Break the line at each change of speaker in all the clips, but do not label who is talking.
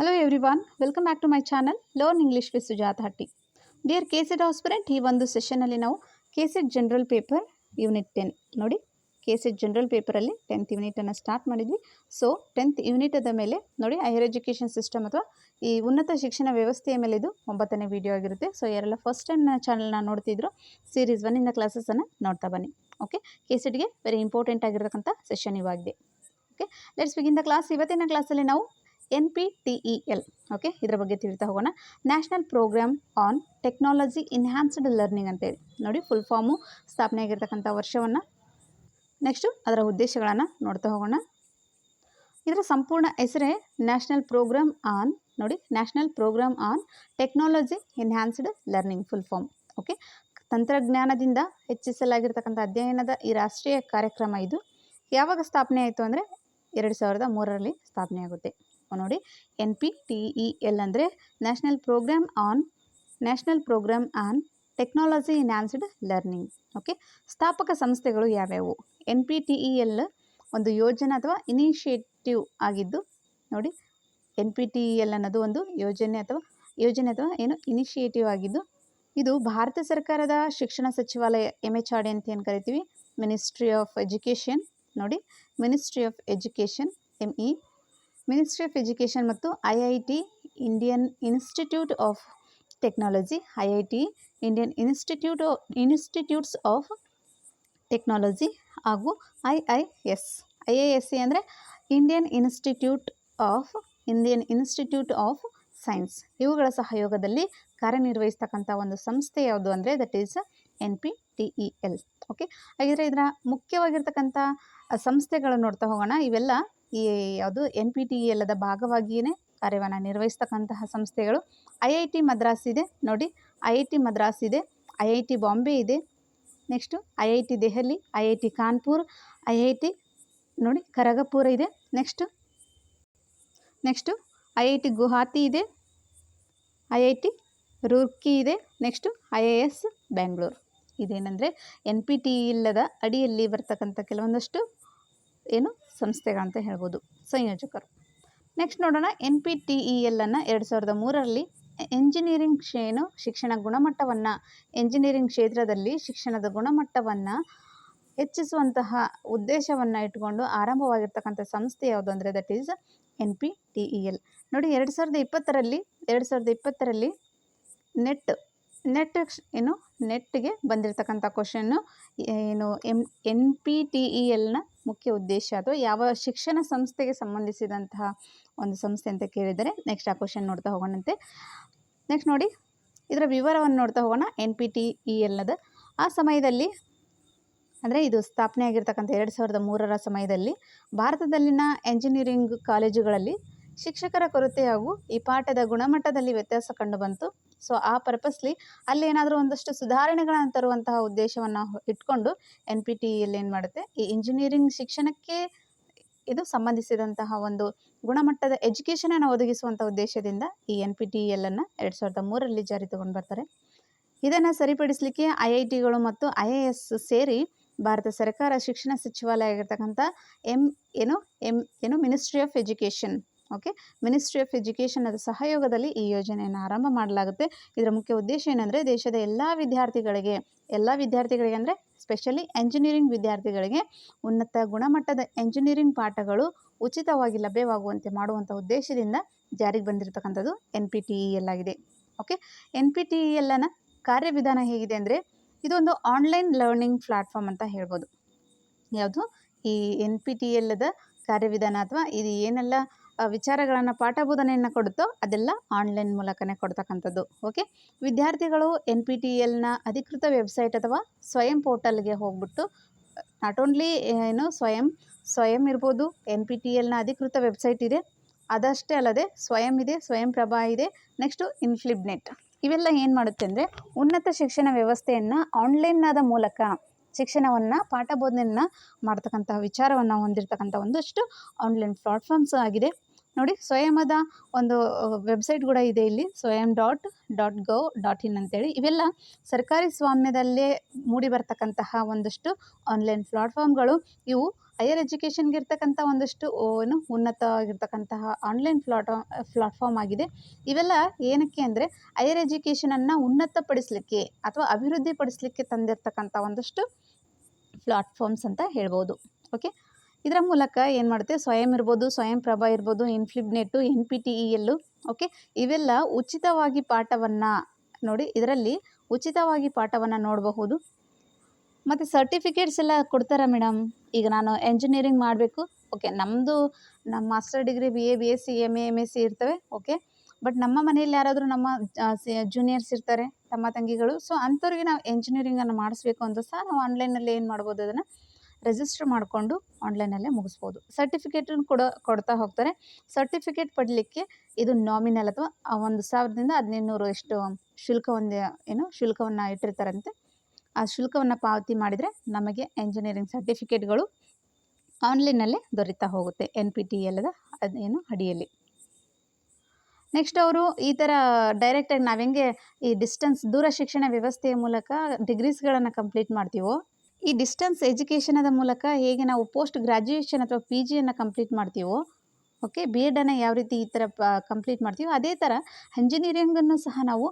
Hello everyone, welcome back to my channel Learn English with Sujata Hatti. Dear K SET aspirant ಈ ಒಂದು ಸೆಷನಲ್ಲಿ ನಾವು K SET general paper unit ten ನೋಡಿ K SET general ಪೇಪರಲ್ಲಿ tenth ಯೂನಿಟನ್ನು start ಮಾಡಿದ್ವಿ. So tenth ಯೂನಿಟದ ಮೇಲೆ ನೋಡಿ ಹೈಯರ್ ಎಜುಕೇಷನ್ ಸಿಸ್ಟಮ್ ಅಥವಾ ಈ ಉನ್ನತ ಶಿಕ್ಷಣ ವ್ಯವಸ್ಥೆಯ ಮೇಲೆ ಇದು ಒಂಬತ್ತನೇ ವಿಡಿಯೋ ಆಗಿರುತ್ತೆ. ಸೊ ಯಾರೆಲ್ಲ ಫಸ್ಟ್ ಟೈಮ್ ನನ್ನ ಚಾನಲ್ನ ನೋಡ್ತಿದ್ರು ಸೀರೀಸ್ ಒನ್ನಿಂದ ಕ್ಲಾಸಸನ್ನು ನೋಡ್ತಾ ಬನ್ನಿ. ಓಕೆ ಕೆ ಸೆಟ್ಗೆ ವೆರಿ ಇಂಪಾರ್ಟೆಂಟ್ ಆಗಿರತಕ್ಕಂಥ session ಇವಾಗಿದೆ. Okay let's begin the class ಇವತ್ತಿನ ಕ್ಲಾಸಲ್ಲಿ ನಾವು N P T E L okay ಇದರ ಬಗ್ಗೆ ತಿಳಿತಾ ಹೋಗೋಣ. National programme on technology enhanced learning ಅಂತೇಳಿ ನೋಡಿ ಫುಲ್ ಫಾರ್ಮು ಸ್ಥಾಪನೆ ಆಗಿರ್ತಕ್ಕಂಥ ವರ್ಷವನ್ನು. ನೆಕ್ಸ್ಟು ಅದರ ಉದ್ದೇಶಗಳನ್ನು ನೋಡ್ತಾ ಹೋಗೋಣ. ಇದರ ಸಂಪೂರ್ಣ ಹೆಸರೇ ನ್ಯಾಷನಲ್ ಪ್ರೋಗ್ರಾಮ್ ಆನ್ ನೋಡಿ national programme on technology enhanced learning full form okay ತಂತ್ರಜ್ಞಾನದಿಂದ ಹೆಚ್ಚಿಸಲಾಗಿರ್ತಕ್ಕಂಥ ಅಧ್ಯಯನದ ಈ ರಾಷ್ಟ್ರೀಯ ಕಾರ್ಯಕ್ರಮ ಇದು. ಯಾವಾಗ ಸ್ಥಾಪನೆ ಆಯಿತು ಅಂದರೆ, ಎರಡು ಸಾವಿರದ ಮೂರರಲ್ಲಿ ಸ್ಥಾಪನೆ ಆಗುತ್ತೆ. ನೋಡಿ. N P T E L ಅಂದರೆ national programme on national programme on technology enhanced learning okay ಸ್ಥಾಪಕ ಸಂಸ್ಥೆಗಳು ಯಾವ್ಯಾವು? N P T E L ಒಂದು ಯೋಜನೆ ಅಥವಾ ಇನಿಷಿಯೇಟಿವ್ ಆಗಿದ್ದು ನೋಡಿ. N P T E L ಅನ್ನೋದು ಒಂದು ಯೋಜನೆ ಅಥವಾ ಯೋಜನೆ ಅಥವಾ ಏನು? ಇನಿಷಿಯೇಟಿವ್ ಆಗಿದ್ದು ಇದು ಭಾರತ ಸರ್ಕಾರದ ಶಿಕ್ಷಣ ಸಚಿವಾಲಯ ಎಂ ಎಚ್ ಆರ್ ಡಿ ಅಂತ ಏನು ಕರಿತೀವಿ? ಮಿನಿಸ್ಟ್ರಿ ಆಫ್ ಎಜುಕೇಷನ್ ನೋಡಿ. Ministry of education M E ministry of education ಮತ್ತು I I T Indian institute of technology I I T Indian institute institutes of technology ಹಾಗೂ I I S I I S C ಅಂದರೆ Indian institute of Indian institute of science ಇವುಗಳ ಸಹಯೋಗದಲ್ಲಿ ಕಾರ್ಯನಿರ್ವಹಿಸ್ತಕ್ಕಂಥ ಒಂದು ಸಂಸ್ಥೆ ಯಾವುದು ಅಂದರೆ that is N P T E L okay ಹಾಗಿದ್ರೆ ಇದರ ಮುಖ್ಯವಾಗಿರ್ತಕ್ಕಂಥ ಸಂಸ್ಥೆಗಳನ್ನು ನೋಡ್ತಾ ಹೋಗೋಣ. ಇವೆಲ್ಲ ಈ ಯಾವುದು ಎನ್ ಪಿ ಟಿ ಎಲ್ಲದ ಭಾಗವಾಗಿಯೇ ಕಾರ್ಯವನ್ನು ನಿರ್ವಹಿಸ್ತಕ್ಕಂತಹ ಸಂಸ್ಥೆಗಳು. ಐ ಐ ಟಿ ಮದ್ರಾಸ್ ಇದೆ, ನೋಡಿ. ಐ ಐ ಟಿ ಮದ್ರಾಸ್ ಇದೆ, ಐ ಐ ಟಿ ಬಾಂಬೆ ಇದೆ, next I I T Delhi, I I T Kanpur, I I T, ನೋಡಿ, ಕರಗಪುರ ಇದೆ, next. Next I I T Guwahati ಇದೆ, ಐ ಐ ಟಿ ರೂರ್ಕಿ ಇದೆ, next I A S Bengaluru. ಇದೇನೆಂದರೆ N P T ಇಲ್ಲದ ಅಡಿಯಲ್ಲಿ ಬರ್ತಕ್ಕಂಥ ಕೆಲವೊಂದಷ್ಟು ಏನು ಸಂಸ್ಥೆಗಳಂತ ಹೇಳ್ಬೋದು ಸಂಯೋಜಕರು. ನೆಕ್ಸ್ಟ್ ನೋಡೋಣ ಎನ್ ಪಿ ಟಿ ಇ ಎಲ್ಲನ್ನು ಎರಡು ಸಾವಿರದ ಮೂರರಲ್ಲಿ ಎಂಜಿನಿಯರಿಂಗ್ ಏನು ಶಿಕ್ಷಣ ಗುಣಮಟ್ಟವನ್ನು. ಎಂಜಿನಿಯರಿಂಗ್ ಕ್ಷೇತ್ರದಲ್ಲಿ ಶಿಕ್ಷಣದ ಗುಣಮಟ್ಟವನ್ನು ಹೆಚ್ಚಿಸುವಂತಹ ಉದ್ದೇಶವನ್ನು ಇಟ್ಕೊಂಡು ಆರಂಭವಾಗಿರ್ತಕ್ಕಂಥ ಸಂಸ್ಥೆ ಯಾವುದು ಅಂದರೆ that is N P T E L ನೋಡಿ, ಎರಡು ಸಾವಿರದ ಇಪ್ಪತ್ತರಲ್ಲಿ, ಎರಡು ಸಾವಿರದ ಇಪ್ಪತ್ತರಲ್ಲಿ ನೆಟ್ ನೆಟ್ ಏನು ನೆಟ್ಗೆ ಬಂದಿರತಕ್ಕಂಥ ಕ್ವಶನ್ನು ಏನು M N P T E ಎಲ್ನ ಮುಖ್ಯ ಉದ್ದೇಶ ಅಥವಾ ಯಾವ ಶಿಕ್ಷಣ ಸಂಸ್ಥೆಗೆ ಸಂಬಂಧಿಸಿದಂತಹ ಒಂದು ಸಂಸ್ಥೆ ಅಂತ ಕೇಳಿದರೆ ನೆಕ್ಸ್ಟ್ ಆ ಕ್ವಶನ್ ನೋಡ್ತಾ ಹೋಗೋಣಂತೆ. ನೆಕ್ಸ್ಟ್ ನೋಡಿ, ಇದರ ವಿವರವನ್ನು ನೋಡ್ತಾ ಹೋಗೋಣ. ಎನ್ ಪಿ ಟಿ ಇ ಎಲ್ನದ ಆ ಸಮಯದಲ್ಲಿ, ಅಂದರೆ ಇದು ಸ್ಥಾಪನೆ ಆಗಿರ್ತಕ್ಕಂಥ ಎರಡು ಸಾವಿರದ ಮೂರರ ಸಮಯದಲ್ಲಿ, ಭಾರತದಲ್ಲಿನ ಎಂಜಿನಿಯರಿಂಗ್ ಕಾಲೇಜುಗಳಲ್ಲಿ ಶಿಕ್ಷಕರ ಕೊರತೆ ಹಾಗೂ ಈ ಪಾಠದ ಗುಣಮಟ್ಟದಲ್ಲಿ ವ್ಯತ್ಯಾಸ ಕಂಡುಬಂತು. ಸೊ ಆ ಪರ್ಪಸ್ಲಿ ಅಲ್ಲಿ ಏನಾದರೂ ಒಂದಷ್ಟು ಸುಧಾರಣೆಗಳನ್ನು ತರುವಂತಹ ಉದ್ದೇಶವನ್ನು ಇಟ್ಕೊಂಡು ಎನ್ ಪಿ ಟಿ ಎಲ್ ಏನು ಮಾಡುತ್ತೆ? ಈ ಇಂಜಿನಿಯರಿಂಗ್ ಶಿಕ್ಷಣಕ್ಕೆ ಇದು ಸಂಬಂಧಿಸಿದಂತಹ ಒಂದು ಗುಣಮಟ್ಟದ ಎಜುಕೇಷನನ್ನು ಒದಗಿಸುವಂಥ ಉದ್ದೇಶದಿಂದ ಈ ಎನ್ ಪಿ ಟಿ ಎಲ್ಲನ್ನು ಎರಡು ಸಾವಿರದ ಮೂರರಲ್ಲಿ ಜಾರಿ ತಗೊಂಡು ಬರ್ತಾರೆ. ಇದನ್ನು ಸರಿಪಡಿಸಲಿಕ್ಕೆ ಐ ಐ ಟಿಗಳು ಮತ್ತು ಐ ಎ ಎಸ್ ಸೇರಿ ಭಾರತ ಸರ್ಕಾರ ಶಿಕ್ಷಣ ಸಚಿವಾಲಯ ಆಗಿರ್ತಕ್ಕಂಥ ಎಂ, ಏನು ಎಂ, ಏನು ministry of education okay ministry of education ಅದರ ಸಹಯೋಗದಲ್ಲಿ ಈ ಯೋಜನೆಯನ್ನು ಆರಂಭ ಮಾಡಲಾಗುತ್ತೆ. ಇದರ ಮುಖ್ಯ ಉದ್ದೇಶ ಏನಂದರೆ ದೇಶದ ಎಲ್ಲ ವಿದ್ಯಾರ್ಥಿಗಳಿಗೆ ಎಲ್ಲ ವಿದ್ಯಾರ್ಥಿಗಳಿಗೆ ಅಂದರೆ ಸ್ಪೆಷಲಿ ಎಂಜಿನಿಯರಿಂಗ್ ವಿದ್ಯಾರ್ಥಿಗಳಿಗೆ ಉನ್ನತ ಗುಣಮಟ್ಟದ ಎಂಜಿನಿಯರಿಂಗ್ ಪಾಠಗಳು ಉಚಿತವಾಗಿ ಲಭ್ಯವಾಗುವಂತೆ ಮಾಡುವಂಥ ಉದ್ದೇಶದಿಂದ ಜಾರಿಗೆ ಬಂದಿರತಕ್ಕಂಥದ್ದು N P T E L ಆಗಿದೆ. Okay N P T E ಎಲ್ಲನ ಕಾರ್ಯವಿಧಾನ ಹೇಗಿದೆ ಅಂದರೆ ಇದೊಂದು ಆನ್ಲೈನ್ ಲರ್ನಿಂಗ್ ಪ್ಲಾಟ್ಫಾರ್ಮ್ ಅಂತ ಹೇಳ್ಬೋದು. ಯಾವುದು? ಈ ಎನ್ ಪಿ ಟಿ ಎಲ್ಲದ ಕಾರ್ಯವಿಧಾನ ಅಥವಾ ಇದು ಏನೆಲ್ಲ ವಿಚಾರಗಳನ್ನು ಪಾಠ ಬೋಧನೆಯನ್ನು ಕೊಡುತ್ತೋ ಅದೆಲ್ಲ ಆನ್ಲೈನ್ ಮೂಲಕನೇ ಕೊಡ್ತಕ್ಕಂಥದ್ದು. ಓಕೆ ವಿದ್ಯಾರ್ಥಿಗಳು ಎನ್ ಪಿ ಟಿ ಎಲ್ನ ಅಧಿಕೃತ ವೆಬ್ಸೈಟ್ ಅಥವಾ ಸ್ವಯಂ ಪೋರ್ಟಲ್ಗೆ ಹೋಗ್ಬಿಟ್ಟು ನಾಟ್ ಓನ್ಲಿ ಏನು ಸ್ವಯಂ ಸ್ವಯಂ ಇರ್ಬೋದು ಎನ್ ಪಿ ಟಿ ಎಲ್ನ ಅಧಿಕೃತ ವೆಬ್ಸೈಟ್ ಇದೆ, ಅದಷ್ಟೇ ಅಲ್ಲದೆ ಸ್ವಯಂ ಇದೆ, ಸ್ವಯಂ ಪ್ರಭಾ ಇದೆ ನೆಕ್ಸ್ಟು ಇನ್ಫ್ಲಿಬ್ನೆಟ್ ಇವೆಲ್ಲ ಏನು ಮಾಡುತ್ತೆ ಅಂದರೆ, ಉನ್ನತ ಶಿಕ್ಷಣ ವ್ಯವಸ್ಥೆಯನ್ನು ಆನ್ಲೈನ್ನಾದ ಮೂಲಕ ಶಿಕ್ಷಣವನ್ನು ಪಾಠ ಬೋಧನೆಯನ್ನು ಮಾಡ್ತಕ್ಕಂತಹ ವಿಚಾರವನ್ನು ಹೊಂದಿರತಕ್ಕಂಥ ಒಂದಷ್ಟು ಆನ್ಲೈನ್ ಪ್ಲಾಟ್ಫಾರ್ಮ್ಸ್ ಆಗಿದೆ. ನೋಡಿ ಸ್ವಯಂದ ಒಂದು ವೆಬ್ಸೈಟ್ ಕೂಡ ಇದೆ ಇಲ್ಲಿ, Swayam dot dot gov dot in ಅಂತೇಳಿ. ಇವೆಲ್ಲ ಸರ್ಕಾರಿ ಸ್ವಾಮ್ಯದಲ್ಲೇ ಮೂಡಿ ಬರ್ತಕ್ಕಂತಹ ಒಂದಷ್ಟು ಆನ್ಲೈನ್ ಪ್ಲಾಟ್ಫಾರ್ಮ್ಗಳು ಇವು ಹೈಯರ್ ಎಜುಕೇಷನ್ಗೆ ಇರ್ತಕ್ಕಂಥ ಒಂದಷ್ಟು ಏನು ಉನ್ನತ ಆಗಿರ್ತಕ್ಕಂತಹ ಆನ್ಲೈನ್ ಪ್ಲಾಟ ಪ್ಲಾಟ್ಫಾರ್ಮ್ ಆಗಿದೆ. ಇವೆಲ್ಲ ಏನಕ್ಕೆ ಅಂದರೆ ಹೈಯರ್ ಎಜುಕೇಷನನ್ನು ಉನ್ನತಪಡಿಸಲಿಕ್ಕೆ ಅಥವಾ ಅಭಿವೃದ್ಧಿಪಡಿಸಲಿಕ್ಕೆ ತಂದಿರತಕ್ಕಂಥ ಒಂದಷ್ಟು ಪ್ಲಾಟ್ಫಾರ್ಮ್ಸ್ ಅಂತ ಹೇಳ್ಬೋದು. ಓಕೆ ಇದರ ಮೂಲಕ ಏನು ಮಾಡುತ್ತೆ? ಸ್ವಯಂ ಇರ್ಬೋದು, ಸ್ವಯಂ ಪ್ರಭಾ ಇರ್ಬೋದು INFLIBNET N P T E L okay ಇವೆಲ್ಲ ಉಚಿತವಾಗಿ ಪಾಠವನ್ನು ನೋಡಿ, ಇದರಲ್ಲಿ ಉಚಿತವಾಗಿ ಪಾಠವನ್ನು ನೋಡಬಹುದು. ಮತ್ತು ಸರ್ಟಿಫಿಕೇಟ್ಸ್ ಎಲ್ಲ ಕೊಡ್ತಾರಾ ಮೇಡಮ್ ಈಗ ನಾನು ಎಂಜಿನಿಯರಿಂಗ್ ಮಾಡಬೇಕು ಓಕೆ ನಮ್ಮದು ನಮ್ಮ master degree B A B S C M A M S C ಇರ್ತವೆ ಓಕೆ ಬಟ್ ನಮ್ಮ ಮನೆಯಲ್ಲಿ ಯಾರಾದರೂ ನಮ್ಮ ಜೂನಿಯರ್ಸ್ ಇರ್ತಾರೆ, ತಮ್ಮ ತಂಗಿಗಳು ಸೊ ಅಂಥವ್ರಿಗೆ ನಾವು ಎಂಜಿನಿಯರಿಂಗನ್ನು ಮಾಡಿಸ್ಬೇಕು ಅಂತ ಸಹ ನಾವು ಆನ್ಲೈನಲ್ಲಿ ಏನು ಮಾಡ್ಬೋದು ಅದನ್ನು ರಿಜಿಸ್ಟರ್ ಮಾಡಿಕೊಂಡು ಆನ್ಲೈನಲ್ಲೇ ಮುಗಿಸ್ಬೋದು. ಸರ್ಟಿಫಿಕೇಟನ್ನು ಕೊಡೋ, ಕೊಡ್ತಾ ಹೋಗ್ತಾರೆ. ಸರ್ಟಿಫಿಕೇಟ್ ಪಡಲಿಕ್ಕೆ ಇದು ನಾಮಿನಲ್ ಅಥವಾ ಒಂದು ಸಾವಿರದಿಂದ ಹದಿನೈದು ಎಷ್ಟು ಶುಲ್ಕ ಒಂದು ಏನು ಶುಲ್ಕವನ್ನು ಇಟ್ಟಿರ್ತಾರಂತೆ. ಆ ಶುಲ್ಕವನ್ನು ಪಾವತಿ ಮಾಡಿದರೆ ನಮಗೆ ಎಂಜಿನಿಯರಿಂಗ್ ಸರ್ಟಿಫಿಕೇಟ್ಗಳು ಆನ್ಲೈನಲ್ಲೇ ದೊರೀತಾ ಹೋಗುತ್ತೆ ಎನ್ ಪಿ ಟಿ ಎಲ್ಲದ ಅದೇನು ಅಡಿಯಲ್ಲಿ. ನೆಕ್ಸ್ಟ್ ಅವರು ಈ ಥರ ಡೈರೆಕ್ಟಾಗಿ ನಾವು ಹೆಂಗೆ ಈ ಡಿಸ್ಟೆನ್ಸ್ ದೂರ ಶಿಕ್ಷಣ ವ್ಯವಸ್ಥೆಯ ಮೂಲಕ ಡಿಗ್ರೀಸ್ಗಳನ್ನು ಕಂಪ್ಲೀಟ್ ಮಾಡ್ತೀವೋ ಈ ಡಿಸ್ಟೆನ್ಸ್ ಎಜುಕೇಷನದ ಮೂಲಕ ಹೇಗೆ ನಾವು ಪೋಸ್ಟ್ ಗ್ರ್ಯಾಜುಯೇಷನ್ ಅಥವಾ ಪಿ ಜಿಯನ್ನು ಕಂಪ್ಲೀಟ್ ಮಾಡ್ತೀವೋ ಓಕೆ ಬಿ ಎಡನ್ನು ಯಾವ ರೀತಿ ಈ ಥರ ಕಂಪ್ಲೀಟ್ ಮಾಡ್ತೀವೋ, ಅದೇ ಥರ ಇಂಜಿನಿಯರಿಂಗನ್ನು ಸಹ ನಾವು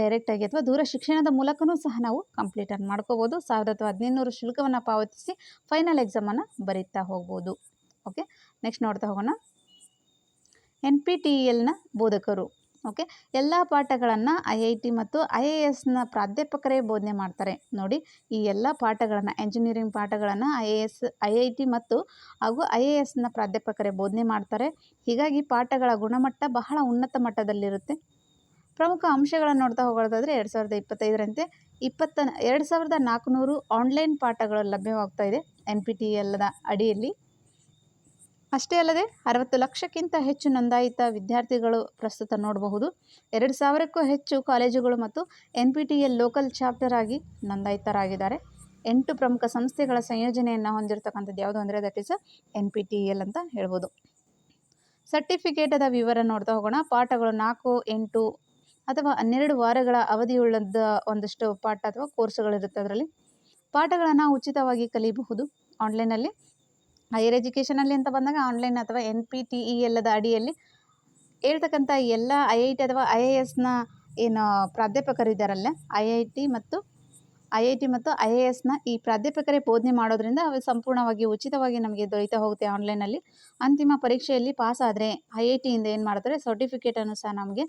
ಡೈರೆಕ್ಟಾಗಿ ಅಥವಾ ದೂರ ಶಿಕ್ಷಣದ ಮೂಲಕವೂ ಸಹ ನಾವು ಕಂಪ್ಲೀಟನ್ನು ಮಾಡ್ಕೋಬೋದು. ಸಾವಿರದ ಅಥವಾ ಹದಿನೈದು ಶುಲ್ಕವನ್ನು ಪಾವತಿಸಿ ಫೈನಲ್ ಎಕ್ಸಾಮನ್ನು ಬರೀತಾ ಹೋಗ್ಬೋದು. ಓಕೆ ನೆಕ್ಸ್ಟ್ ನೋಡ್ತಾ ಹೋಗೋಣ. ಎನ್ ಪಿ ಟಿ ಎಲ್ನ ಬೋಧಕರು. ಓಕೆ? ಎಲ್ಲ ಪಾಠಗಳನ್ನು ಐ ಐ ಟಿ ಮತ್ತು ಐ ಎ ಎಸ್ನ ಪ್ರಾಧ್ಯಾಪಕರೇ ಬೋಧನೆ ಮಾಡ್ತಾರೆ. ನೋಡಿ, ಈ ಎಲ್ಲ ಪಾಠಗಳನ್ನು ಎಂಜಿನಿಯರಿಂಗ್ ಪಾಠಗಳನ್ನು I A S, I I T ಮತ್ತು ಹಾಗೂ ಐ ಎ ಎಸ್ನ ಪ್ರಾಧ್ಯಾಪಕರೇ ಬೋಧನೆ ಮಾಡ್ತಾರೆ. ಹೀಗಾಗಿ ಪಾಠಗಳ ಗುಣಮಟ್ಟ ಬಹಳ ಉನ್ನತ ಮಟ್ಟದಲ್ಲಿರುತ್ತೆ. ಪ್ರಮುಖ ಅಂಶಗಳನ್ನು ನೋಡ್ತಾ ಹೋಗೋದಾದರೆ ಎರಡು ಸಾವಿರದ ಇಪ್ಪತ್ತೈದರಂತೆ ಇಪ್ಪತ್ತ, ಎರಡು ಸಾವಿರದ ನಾಲ್ಕುನೂರು ಆನ್ಲೈನ್ ಪಾಠಗಳು ಲಭ್ಯವಾಗ್ತಾ ಇದೆ. ಎನ್ ಪಿ ಟಿ ಎಲ್ಲದ ಅಡಿಯಲ್ಲಿ. ಅಷ್ಟೇ ಅಲ್ಲದೆ ಅರವತ್ತು ಲಕ್ಷಕ್ಕಿಂತ ಹೆಚ್ಚು ನೋಂದಾಯಿತ ವಿದ್ಯಾರ್ಥಿಗಳು ಪ್ರಸ್ತುತ ನೋಡಬಹುದು. ಎರಡು ಸಾವಿರಕ್ಕೂ ಹೆಚ್ಚು ಕಾಲೇಜುಗಳು ಮತ್ತು N P T L local chapter ಆಗಿ ನೋಂದಾಯಿತರಾಗಿದ್ದಾರೆ. ಎಂಟು ಪ್ರಮುಖ ಸಂಸ್ಥೆಗಳ ಸಂಯೋಜನೆಯನ್ನು ಹೊಂದಿರತಕ್ಕಂಥದ್ದು ಯಾವುದು ಅಂದರೆ that is N P T L ಅಂತ ಹೇಳ್ಬೋದು. ಸರ್ಟಿಫಿಕೇಟದ ವಿವರ ನೋಡ್ತಾ ಹೋಗೋಣ. ಪಾಠಗಳು ನಾಲ್ಕು, ಎಂಟು ಅಥವಾ ಹನ್ನೆರಡು ವಾರಗಳ ಅವಧಿಯುಳ್ಳದ ಒಂದಷ್ಟು ಪಾಠ ಅಥವಾ ಕೋರ್ಸುಗಳಿರುತ್ತೆ ಅದರಲ್ಲಿ. ಪಾಠಗಳನ್ನು ಉಚಿತವಾಗಿ ಕಲಿಯಬಹುದು. ಆನ್ಲೈನಲ್ಲಿ ಹೈಯರ್ ಎಜುಕೇಷನಲ್ಲಿ ಅಂತ ಬಂದಾಗ ಆನ್ಲೈನ್ ಅಥವಾ ಎನ್ ಪಿ ಟಿ ಇ ಎಲ್ಲದ ಅಡಿಯಲ್ಲಿ ಹೇಳ್ತಕ್ಕಂಥ ಎಲ್ಲ ಐ ಐ ಟಿ ಅಥವಾ ಐ ಎ ಎಸ್ನ ಏನು ಪ್ರಾಧ್ಯಾಪಕರಿದ್ದಾರಲ್ಲ ಐ ಐ ಟಿ ಮತ್ತು ಐ ಐ ಟಿ ಮತ್ತು ಐ ಎ ಎಸ್ನ ಈ ಪ್ರಾಧ್ಯಾಪಕರೇ ಬೋಧನೆ ಮಾಡೋದ್ರಿಂದ ಅವು ಸಂಪೂರ್ಣವಾಗಿ ಉಚಿತವಾಗಿ ನಮಗೆ ದೊರೀತಾ ಹೋಗುತ್ತೆ ಆನ್ಲೈನಲ್ಲಿ ಅಂತಿಮ ಪರೀಕ್ಷೆಯಲ್ಲಿ ಪಾಸ್ ಆದರೆ ಐ ಐ ಟಿಯಿಂದ ಏನು ಮಾಡ್ತಾರೆ ಸರ್ಟಿಫಿಕೇಟನ್ನು ಸಹ ನಮಗೆ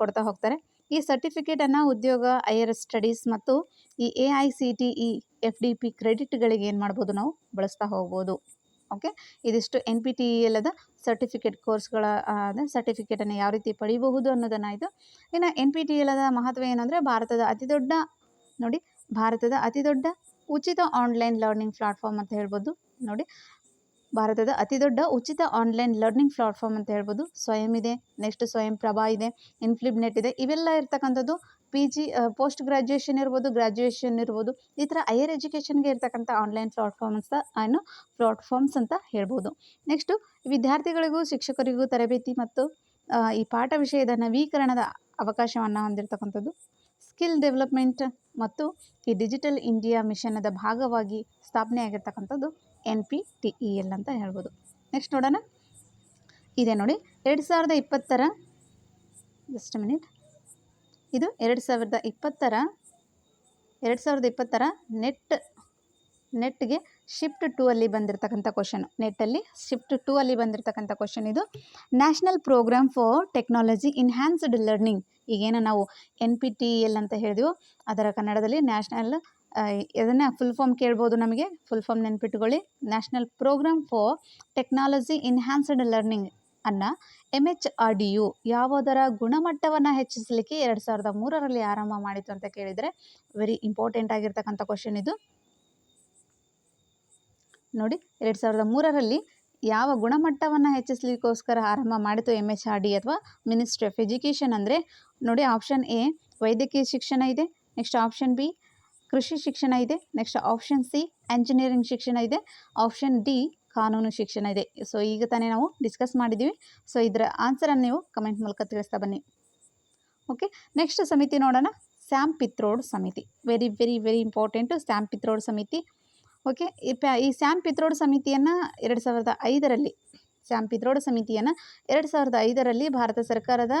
ಕೊಡ್ತಾ ಹೋಗ್ತಾರೆ. ಈ ಸರ್ಟಿಫಿಕೇಟನ್ನು ಉದ್ಯೋಗ, ಹೈಯರ್ ಸ್ಟಡೀಸ್ ಮತ್ತು ಈ A I C T E F D P ಕ್ರೆಡಿಟ್ಗಳಿಗೆ ಏನು ಮಾಡ್ಬೋದು ನಾವು ಬಳಸ್ತಾ ಹೋಗ್ಬೋದು. ಓಕೆ? ಇದಿಷ್ಟು ಎನ್ ಪಿ ಟಿ ಎಲ್ಲದ ಸರ್ಟಿಫಿಕೇಟ್ ಕೋರ್ಸ್ಗಳ ಸರ್ಟಿಫಿಕೇಟನ್ನು ಯಾವ ರೀತಿ ಪಡಿಬಹುದು ಅನ್ನೋದನ್ನು ಆಯಿತು ಇನ್ನು ಎನ್ ಪಿ ಟಿ ಎಲ್ಲದ ಮಹತ್ವ ಏನಂದರೆ ಭಾರತದ ಅತಿ ದೊಡ್ಡ ನೋಡಿ, ಭಾರತದ ಅತಿ ದೊಡ್ಡ ಉಚಿತ ಆನ್ಲೈನ್ ಲರ್ನಿಂಗ್ ಪ್ಲಾಟ್ಫಾರ್ಮ್ ಅಂತ ಹೇಳ್ಬೋದು, ನೋಡಿ. ಭಾರತದ ಅತಿ ದೊಡ್ಡ ಉಚಿತ ಆನ್ಲೈನ್ ಲರ್ನಿಂಗ್ ಪ್ಲಾಟ್ಫಾರ್ಮ್ ಅಂತ ಹೇಳ್ಬೋದು. ಸ್ವಯಂ ಇದೆ ನೆಕ್ಸ್ಟ್ ಸ್ವಯಂ ಪ್ರಭಾ ಇದೆ ಇನ್ಫ್ಲಿಬ್ನೆಟ್ ಇದೆ, ಇವೆಲ್ಲ ಇರ್ತಕ್ಕಂಥದ್ದು ಪಿ ಜಿ ಪೋಸ್ಟ್ ಗ್ರ್ಯಾಜುಯೇಷನ್ ಇರ್ಬೋದು ಗ್ರ್ಯಾಜುಯೇಷನ್ ಇರ್ಬೋದು, ಈ ಥರ ಹೈಯರ್ ಎಜುಕೇಷನ್ಗೆ ಇರ್ತಕ್ಕಂಥ ಆನ್ಲೈನ್ ಪ್ಲಾಟ್ಫಾರ್ಮ್ಸ್ ಏನು ಪ್ಲಾಟ್ಫಾರ್ಮ್ಸ್ ಅಂತ ಹೇಳ್ಬೋದು. ನೆಕ್ಸ್ಟು ವಿದ್ಯಾರ್ಥಿಗಳಿಗೂ, ಶಿಕ್ಷಕರಿಗೂ ತರಬೇತಿ ಮತ್ತು ಈ ಪಾಠ ವಿಷಯದ ನವೀಕರಣದ ಅವಕಾಶವನ್ನು ಹೊಂದಿರತಕ್ಕಂಥದ್ದು ಸ್ಕಿಲ್ ಡೆವಲಪ್ಮೆಂಟ್ ಮತ್ತು ಈ ಡಿಜಿಟಲ್ ಇಂಡಿಯಾ ಮಿಷನದ ಭಾಗವಾಗಿ ಸ್ಥಾಪನೆ ಆಗಿರ್ತಕ್ಕಂಥದ್ದು N P T E L ಅಂತ ಹೇಳ್ಬೋದು. ನೆಕ್ಸ್ಟ್ ನೋಡೋಣ. ಇದೆ ನೋಡಿ, ಎರಡು ಸಾವಿರದ ಇಪ್ಪತ್ತರ ಜಸ್ಟ್ ಮಿನಿಟ್ ಇದು ಎರಡು ಸಾವಿರದ ಇಪ್ಪತ್ತರ, ಎರಡು ಸಾವಿರದ ಇಪ್ಪತ್ತರ ನೆಟ್, ನೆಟ್ಗೆ ಶಿಫ್ಟ್ ಟೂ ಅಲ್ಲಿ ಬಂದಿರತಕ್ಕಂಥ ಕ್ವಶನ್. ನೆಟ್ಟಲ್ಲಿ ಶಿಫ್ಟ್ ಟೂ ಅಲ್ಲಿ ಬಂದಿರತಕ್ಕಂಥ ಕ್ವಶನ್ ಇದು. National programme for technology enhanced learning. ಈಗೇನು ನಾವು ಎನ್ ಪಿ ಟಿ ಎಲ್ ಅಂತ ಹೇಳಿದೆವು. ಅದರ ಕನ್ನಡದಲ್ಲಿ ನ್ಯಾಷನಲ್ ಇದನ್ನು ಫುಲ್ ಫಾರ್ಮ್ ಕೇಳ್ಬೋದು ನಮಗೆ. ಫುಲ್ ಫಾರ್ಮ್ ನೆನ್ಪಿಟ್ಕೊಳ್ಳಿ. National programme for technology enhanced learning. ಅನ್ನು, ಎಂ ಎಚ್ ಆರ್ ಡಿ ಯು ಯಾವುದರ ಗುಣಮಟ್ಟವನ್ನು ಹೆಚ್ಚಿಸಲಿಕ್ಕೆ ಎರಡು ಸಾವಿರದ ಮೂರರಲ್ಲಿ ಆರಂಭ ಮಾಡಿತು ಅಂತ ಕೇಳಿದರೆ ವೆರಿ ಇಂಪಾರ್ಟೆಂಟ್ ಆಗಿರ್ತಕ್ಕಂಥ ಕ್ವಶನ್ ಇದು. ನೋಡಿ, ಎರಡು ಸಾವಿರದ ಮೂರರಲ್ಲಿ ಯಾವ ಗುಣಮಟ್ಟವನ್ನು ಹೆಚ್ಚಿಸಲಿಕ್ಕೋಸ್ಕರ ಆರಂಭ ಮಾಡಿತು ಎಂ ಎಚ್ ಆರ್ ಡಿ ಅಥವಾ ಮಿನಿಸ್ಟ್ರಿ ಆಫ್ ಎಜುಕೇಷನ್ ಅಂದರೆ? ನೋಡಿ ಆಪ್ಷನ್ ಎ ವೈದ್ಯಕೀಯ ಶಿಕ್ಷಣ ಇದೆ ನೆಕ್ಸ್ಟ್ ಆಪ್ಷನ್ ಬಿ ಕೃಷಿ ಶಿಕ್ಷಣ ಇದೆ ನೆಕ್ಸ್ಟ್ ಆಪ್ಷನ್ ಸಿ ಎಂಜಿನಿಯರಿಂಗ್ ಶಿಕ್ಷಣ ಇದೆ ಆಪ್ಷನ್ ಡಿ ಕಾನೂನು ಶಿಕ್ಷಣ ಇದೆ. ಸೊ ಈಗ ತಾನೇ ನಾವು ಡಿಸ್ಕಸ್ ಮಾಡಿದ್ದೀವಿ. ಸೊ ಇದರ ಆನ್ಸರನ್ನು ನೀವು ಕಮೆಂಟ್ ಮೂಲಕ ತಿಳಿಸ್ತಾ ಬನ್ನಿ. ಓಕೆ ನೆಕ್ಸ್ಟ್ ಸಮಿತಿ ನೋಡೋಣ. ಸ್ಯಾಮ್ ಪಿತ್ರೋಡ್ ಸಮಿತಿ. Very very very important Sam Pitroda ಸಮಿತಿ. ಓಕೆ ಈ ಸ್ಯಾಮ್ ಪಿತ್ರೋಡ್ ಸಮಿತಿಯನ್ನು ಎರಡು ಸಾವಿರದ ಐದರಲ್ಲಿ ಸ್ಯಾಮ್ ಪಿತ್ರೋಡ್ ಸಮಿತಿಯನ್ನು ಎರಡು ಸಾವಿರದ ಐದರಲ್ಲಿ ಭಾರತ ಸರ್ಕಾರದ